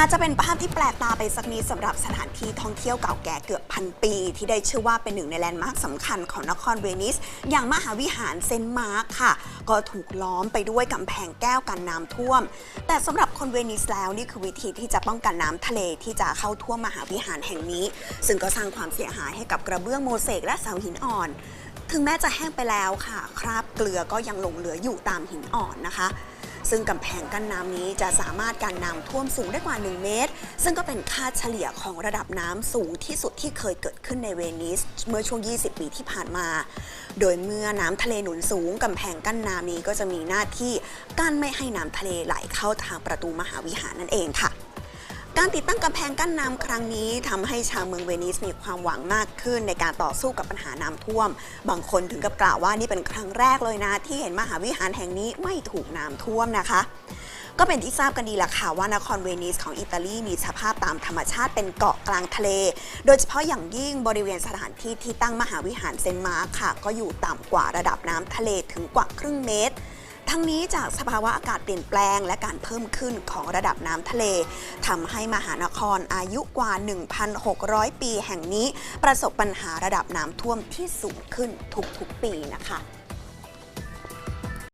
อาจจะเป็นภาพที่แปลกตาไปสักนิดสำหรับสถานที่ท่องเที่ยวเก่าแก่เกือบพันปี ที่ได้ชื่อว่าเป็นหนึ่งในแลนด์มาร์คสำคัญของนครเวนิส อย่างมหาวิหารเซนต์มาร์คค่ะ ก็ถูกล้อมไปด้วยกำแพงแก้วกันน้ำท่วม แต่สำหรับคนเวนิสแล้วนี่คือวิธีที่จะป้องกันน้ำทะเลที่จะเข้าท่วมมหาวิหารแห่งนี้ ซึ่งก็สร้างความเสียหายให้กับกระเบื้องโมเสกและเสาหินอ่อน ถึงแม้จะแห้งไปแล้วค่ะ คราบเกลือก็ยังหลงเหลืออยู่ตามหินอ่อนนะคะ ซึ่งกำแพงกั้นน้ำนี้จะสามารถกันน้ำท่วมสูงได้กว่า 1 เมตร ซึ่งก็เป็นค่าเฉลี่ยของระดับน้ำสูงที่สุดที่เคยเกิดขึ้นในเวนิสเมื่อช่วง 20 ปีที่ผ่านมา โดยเมื่อน้ำทะเลหนุนสูงกำแพงกั้นน้ำนี้ก็จะมีหน้าที่กั้นไม่ให้น้ำทะเลไหลเข้าทางประตูมหาวิหารนั่นเองค่ะ การติดตั้งกำแพงกั้นน้ำครั้งนี้ทำให้ชาวเมืองเวนิสมีความหวังมากขึ้นในการต่อสู้กับปัญหาน้ำท่วม บางคนถึงกับกล่าวว่านี่เป็นครั้งแรกเลยนะ ที่เห็นมหาวิหารแห่งนี้ไม่ถูกน้ำท่วมนะคะ ก็เป็นที่ทราบกันดีแหละค่ะว่านครเวนิสของอิตาลีมีสภาพตามธรรมชาติเป็นเกาะกลางทะเล โดยเฉพาะอย่างยิ่งบริเวณสถานที่ที่ตั้งมหาวิหารเซนต์มาร์คค่ะ ก็อยู่ต่ำกว่าระดับน้ำทะเลถึงกว่าครึ่งเมตร ทั้งนี้จากสภาวะอากาศเปลี่ยนแปลง และการเพิ่มขึ้นของระดับน้ำทะเลทำให้มหานครอายุกว่า 1,600 ปีแห่งนี้ ประสบปัญหาระดับน้ำท่วมที่สูงขึ้นทุกๆปีนะคะ